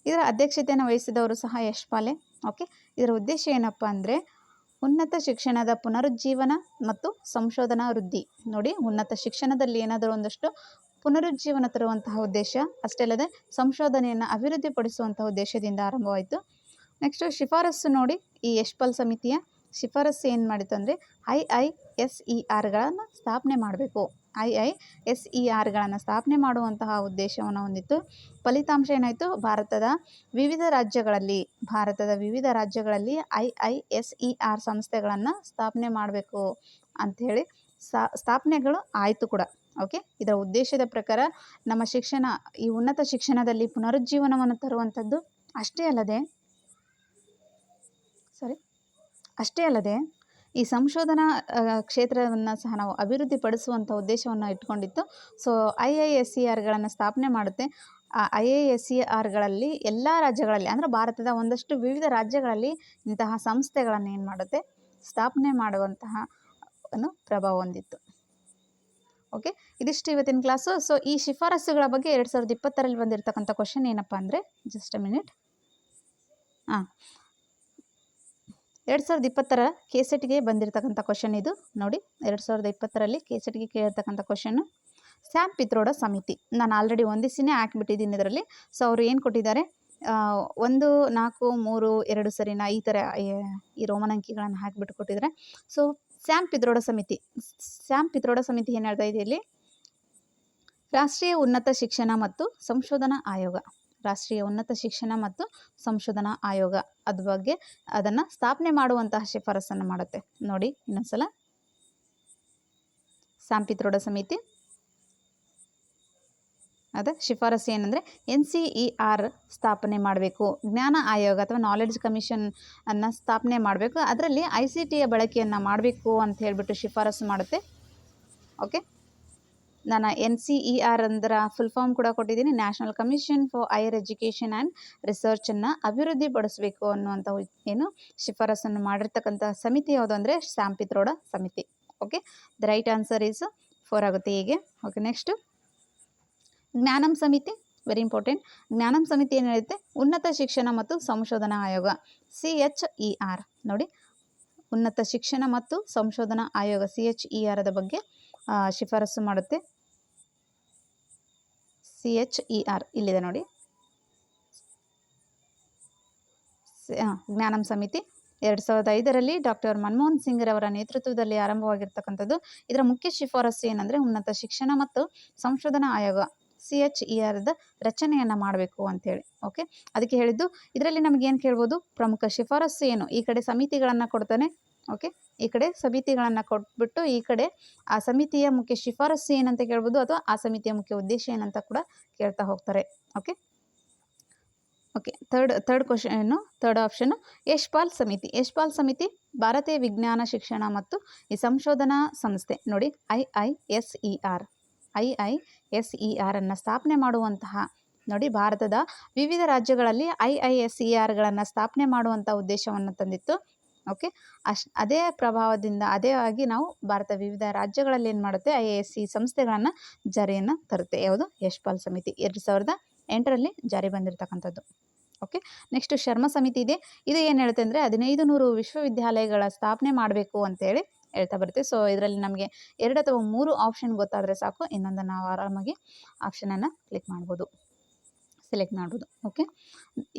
ಇದರ ಅಧ್ಯಕ್ಷತೆಯನ್ನು ವಹಿಸಿದವರು ಸಹ ಯಶ್ಪಾಲೆ ಓಕೆ ಇದರ ಉದ್ದೇಶ ಏನಪ್ಪ ಅಂದರೆ ಉನ್ನತ ಶಿಕ್ಷಣದ ಪುನರುಜ್ಜೀವನ ಮತ್ತು ಸಂಶೋಧನಾ ವೃದ್ಧಿ. ನೋಡಿ, ಉನ್ನತ ಶಿಕ್ಷಣದಲ್ಲಿ ಏನಾದರೂ ಒಂದಷ್ಟು ಪುನರುಜ್ಜೀವನ ತರುವಂತಹ ಉದ್ದೇಶ, ಅಷ್ಟೇ ಅಲ್ಲದೆ ಸಂಶೋಧನೆಯನ್ನು ಅಭಿವೃದ್ಧಿಪಡಿಸುವಂತಹ ಉದ್ದೇಶದಿಂದ ಆರಂಭವಾಯಿತು. ನೆಕ್ಸ್ಟು ಶಿಫಾರಸ್ಸು ನೋಡಿ ಈ ಯಶ್ಪಾಲ್ ಸಮಿತಿಯ ಶಿಫಾರಸ್ಸು ಏನು ಮಾಡಿತ್ತು ಅಂದರೆ ಐ ಐ ಎಸ್ ಇ ಆರ್ಗಳನ್ನು ಸ್ಥಾಪನೆ ಮಾಡಬೇಕು. ಐ ಐ ಎಸ್ ಇ ಆರ್ಗಳನ್ನು ಸ್ಥಾಪನೆ ಮಾಡುವಂತಹ ಉದ್ದೇಶವನ್ನು ಹೊಂದಿತ್ತು. ಫಲಿತಾಂಶ ಏನಾಯಿತು? ಭಾರತದ ವಿವಿಧ ರಾಜ್ಯಗಳಲ್ಲಿ, ಭಾರತದ ವಿವಿಧ ರಾಜ್ಯಗಳಲ್ಲಿ I I S E R ಸಂಸ್ಥೆಗಳನ್ನು ಸ್ಥಾಪನೆ ಮಾಡಬೇಕು ಅಂಥೇಳಿ ಸ್ಥಾಪನೆಗಳು ಆಯಿತು ಕೂಡ. ಓಕೆ? ಇದರ ಉದ್ದೇಶದ ಪ್ರಕಾರ ನಮ್ಮ ಶಿಕ್ಷಣ, ಈ ಉನ್ನತ ಶಿಕ್ಷಣದಲ್ಲಿ ಪುನರುಜ್ಜೀವನವನ್ನು ತರುವಂಥದ್ದು ಅಷ್ಟೇ ಅಲ್ಲದೆ ಅಷ್ಟೇ ಅಲ್ಲದೆ ಈ ಸಂಶೋಧನಾ ಕ್ಷೇತ್ರವನ್ನು ಸಹ ನಾವು ಅಭಿವೃದ್ಧಿಪಡಿಸುವಂಥ ಉದ್ದೇಶವನ್ನು ಇಟ್ಕೊಂಡಿತ್ತು. So I I S C ಆರ್ಗಳನ್ನು ಸ್ಥಾಪನೆ ಮಾಡುತ್ತೆ. ಆ ಐ ಐ ಎಸ್ ಸಿ ಆರ್ಗಳಲ್ಲಿ ಎಲ್ಲ ರಾಜ್ಯಗಳಲ್ಲಿ, ಅಂದರೆ ಭಾರತದ ಒಂದಷ್ಟು ವಿವಿಧ ರಾಜ್ಯಗಳಲ್ಲಿ ಇಂತಹ ಸಂಸ್ಥೆಗಳನ್ನು ಏನು ಮಾಡುತ್ತೆ? ಸ್ಥಾಪನೆ ಮಾಡುವಂತಹ ಅನ್ನು ಪ್ರಭಾವ ಹೊಂದಿತ್ತು. ಓಕೆ ಇದಿಷ್ಟು ಇವತ್ತಿನ ಕ್ಲಾಸು ಸೊ ಈ ಶಿಫಾರಸುಗಳ ಬಗ್ಗೆ ಎರಡು ಸಾವಿರದ ಇಪ್ಪತ್ತರಲ್ಲಿ ಬಂದಿರತಕ್ಕಂಥ ಕ್ವಶನ್ ಏನಪ್ಪ ಅಂದರೆ ಜಸ್ಟ್ ಅ ಮಿನಿಟ್ ಹಾಂ ಎರಡು ಸಾವಿರದ ಇಪ್ಪತ್ತರ ಕೆ ಸೆಟ್ಗೆ ಬಂದಿರತಕ್ಕಂಥ ಕ್ವಶನ್ ಇದು. ನೋಡಿ, ಎರಡು ಸಾವಿರದ ಇಪ್ಪತ್ತರಲ್ಲಿ ಕೆ ಸೆಟ್ಗೆ ಕೇಳಿರ್ತಕ್ಕಂಥ ಕ್ವಶನ್ನು ಸ್ಯಾಮ್ ಪಿತ್ರೋಡ ಸಮಿತಿ. ನಾನು ಆಲ್ರೆಡಿ ಒಂದಿಸಿನೇ ಹಾಕಿಬಿಟ್ಟಿದ್ದೀನಿ ಇದರಲ್ಲಿ. ಸೊ ಅವರು ಏನು ಕೊಟ್ಟಿದ್ದಾರೆ? ಒಂದು, ನಾಲ್ಕು, ಮೂರು, ಎರಡು ಸರಿನ? ಈ ಥರ ಈ ರೋಮನ್ ಅಂಕಿಗಳನ್ನು ಹಾಕಿಬಿಟ್ಟು ಕೊಟ್ಟಿದ್ದಾರೆ. ಸೊ ಸ್ಯಾಮ್ ಪಿತ್ರೋಡ ಸಮಿತಿ. ಸ್ಯಾಮ್ ಪಿತ್ರೋಡ ಸಮಿತಿ ಏನು ಹೇಳ್ತಾ ಇದೆ ಇಲ್ಲಿ? ರಾಷ್ಟ್ರೀಯ ಉನ್ನತ ಶಿಕ್ಷಣ ಮತ್ತು ಸಂಶೋಧನಾ ಆಯೋಗ. ರಾಷ್ಟ್ರೀಯ ಉನ್ನತ ಶಿಕ್ಷಣ ಮತ್ತು ಸಂಶೋಧನಾ ಆಯೋಗ ಅದ್ರ ಬಗ್ಗೆ ಅದನ್ನು ಸ್ಥಾಪನೆ ಮಾಡುವಂತಹ ಶಿಫಾರಸನ್ನು ಮಾಡುತ್ತೆ. ನೋಡಿ, ಇನ್ನೊಂದ್ಸಲ. ಸಾಂಪಿತ್ರೋಡ ಪಿತ್ರೋಡ ಸಮಿತಿ. ಅದ ಶಿಫಾರಸು ಏನಂದರೆ, ಎನ್ ಸಿ ಇ ಆರ್ ಸ್ಥಾಪನೆ ಮಾಡಬೇಕು. ಜ್ಞಾನ ಆಯೋಗ ಅಥವಾ ನಾಲೆಡ್ಜ್ ಕಮಿಷನ್ ಅನ್ನು ಸ್ಥಾಪನೆ ಮಾಡಬೇಕು. ಅದರಲ್ಲಿ ಐ ಸಿ ಟಿಯ ಬಳಕೆಯನ್ನು ಮಾಡಬೇಕು ಅಂತ ಹೇಳಿಬಿಟ್ಟು ಶಿಫಾರಸು ಮಾಡುತ್ತೆ. ಓಕೆ? ನಾನು ಎನ್ ಸಿ ಇ ಆರ್ ಅಂದ್ರೆ ಫುಲ್ ಫಾರ್ಮ್ ಕೂಡ ಕೊಟ್ಟಿದ್ದೀನಿ. National commission for higher education and ರಿಸರ್ಚನ್ನು ಅಭಿವೃದ್ಧಿಪಡಿಸಬೇಕು ಅನ್ನುವಂಥ ಏನು ಶಿಫಾರಸನ್ನು ಮಾಡಿರ್ತಕ್ಕಂಥ ಸಮಿತಿ ಯಾವುದು ಅಂದರೆ ಪಿತ್ರೋಡ ಸಮಿತಿ. Okay the right answer is four ಆಗುತ್ತೆ ಹೀಗೆ. ಓಕೆ ನೆಕ್ಸ್ಟು ಜ್ಞಾನಂ ಸಮಿತಿ ವೆರಿ ಇಂಪಾರ್ಟೆಂಟ್ ಜ್ಞಾನಂ ಸಮಿತಿ ಏನು ಹೇಳುತ್ತೆ? ಉನ್ನತ ಶಿಕ್ಷಣ ಮತ್ತು ಸಂಶೋಧನಾ ಆಯೋಗ ಸಿ ಎಚ್ ಇ ಆರ್ ನೋಡಿ, ಉನ್ನತ ಶಿಕ್ಷಣ ಮತ್ತು ಸಂಶೋಧನಾ ಆಯೋಗ ಸಿ ಎಚ್ ಇ ಆರದ ಬಗ್ಗೆ ಶಿಫಾರಸು ಮಾಡುತ್ತೆ. ಸಿ ಎಚ್ ಇ ಆರ್ ಇಲ್ಲಿದೆ ನೋಡಿ. ಜ್ಞಾನಂ ಸಮಿತಿ. ಎರಡು ಸಾವಿರದ ಐದರಲ್ಲಿ ಡಾಕ್ಟರ್ ಮನಮೋಹನ್ ಸಿಂಗ್ರವರ ನೇತೃತ್ವದಲ್ಲಿ ಆರಂಭವಾಗಿರ್ತಕ್ಕಂಥದ್ದು. ಇದರ ಮುಖ್ಯ ಶಿಫಾರಸು ಏನಂದರೆ ಉನ್ನತ ಶಿಕ್ಷಣ ಮತ್ತು ಸಂಶೋಧನಾ ಆಯೋಗ ಸಿ ಎಚ್ ಇ ಆರ್ದ ರಚನೆಯನ್ನು ಮಾಡಬೇಕು ಅಂತೇಳಿ. ಓಕೆ? ಅದಕ್ಕೆ ಹೇಳಿದ್ದು, ಇದರಲ್ಲಿ ನಮಗೇನು ಕೇಳ್ಬೋದು? ಪ್ರಮುಖ ಶಿಫಾರಸು ಏನು? ಈ ಕಡೆ ಸಮಿತಿಗಳನ್ನು ಕೊಡ್ತಾನೆ. ಓಕೆ? ಈ ಕಡೆ ಸಮಿತಿಗಳನ್ನು ಕೊಟ್ಬಿಟ್ಟು ಈ ಕಡೆ ಆ ಸಮಿತಿಯ ಮುಖ್ಯ ಶಿಫಾರಸು ಏನಂತ ಕೇಳ್ಬೋದು ಅಥವಾ ಆ ಸಮಿತಿಯ ಮುಖ್ಯ ಉದ್ದೇಶ ಏನಂತ ಕೂಡ ಕೇಳ್ತಾ ಹೋಗ್ತಾರೆ. Okay? Okay, third third question third option Yashpal ಸಮಿತಿ. ಯಶ್ಪಾಲ್ ಸಮಿತಿ ಭಾರತೀಯ ವಿಜ್ಞಾನ, ಶಿಕ್ಷಣ ಮತ್ತು ಈ ಸಂಶೋಧನಾ ಸಂಸ್ಥೆ ನೋಡಿ I I S E R. I I S E ಆರನ್ನು ಸ್ಥಾಪನೆ ಮಾಡುವಂತಹ ನೋಡಿ ಭಾರತದ ವಿವಿಧ ರಾಜ್ಯಗಳಲ್ಲಿ ಐ ಐ ಎಸ್ ಇ ಆರ್ಗಳನ್ನು ಸ್ಥಾಪನೆ ಮಾಡುವಂಥ ಉದ್ದೇಶವನ್ನು ತಂದಿತ್ತು. ಓಕೆ ಅಶ್, ಅದೇ ಪ್ರಭಾವದಿಂದ, ಅದೇ ಆಗಿ ನಾವು ಭಾರತ ವಿವಿಧ ರಾಜ್ಯಗಳಲ್ಲಿ ಏನು ಮಾಡುತ್ತೆ? ಐ ಎ ಎಸ್ ಸಿ ಸಂಸ್ಥೆಗಳನ್ನು ಜಾರಿಯನ್ನು ತರುತ್ತೆ. ಯಾವುದು? ಯಶ್ಪಾಲ್ ಸಮಿತಿ. ಎರಡು ಸಾವಿರದ ಎಂಟರಲ್ಲಿ ಜಾರಿ ಬಂದಿರತಕ್ಕಂಥದ್ದು. ಓಕೆ ನೆಕ್ಸ್ಟ್ ಶರ್ಮ ಸಮಿತಿ ಇದೆ. ಇದು ಏನು ಹೇಳುತ್ತೆ ಅಂದರೆ ಹದಿನೈದು ನೂರು ವಿಶ್ವವಿದ್ಯಾಲಯಗಳ ಸ್ಥಾಪನೆ ಮಾಡಬೇಕು ಅಂತೇಳಿ ಹೇಳ್ತಾ ಬರುತ್ತೆ. ಸೊ ಇದರಲ್ಲಿ ನಮಗೆ ಎರಡು ಅಥವಾ ಮೂರು ಆಪ್ಷನ್ ಗೊತ್ತಾದರೆ ಸಾಕು. ಇನ್ನೊಂದು ನಾವು ಆರಾಮಾಗಿ ಆಪ್ಷನನ್ನು ಕ್ಲಿಕ್ ಮಾಡ್ಬೋದು. ಸೆಲೆಕ್ಟ್ ಮಾಡ್ಬೋದು. ಓಕೆ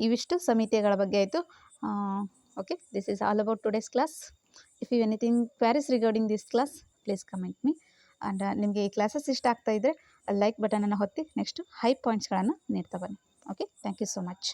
ಇವಿಷ್ಟು ಸಮಿತಿಗಳ ಬಗ್ಗೆ ಆಯಿತು. Okay this is all about today's class if you anything queries regarding this class please comment me and ನಿಮಗೆ ಈ ಕ್ಲಾಸಸ್ ಇಷ್ಟ ಆಗ್ತಾ ಇದ್ದರೆ ಲೈಕ್ ಬಟನನ್ನು ಹೊತ್ತಿ ನೆಕ್ಸ್ಟು ಹೈ ಪಾಯಿಂಟ್ಸ್ಗಳನ್ನು ನೀಡ್ತಾ ಬನ್ನಿ. Okay thank you so much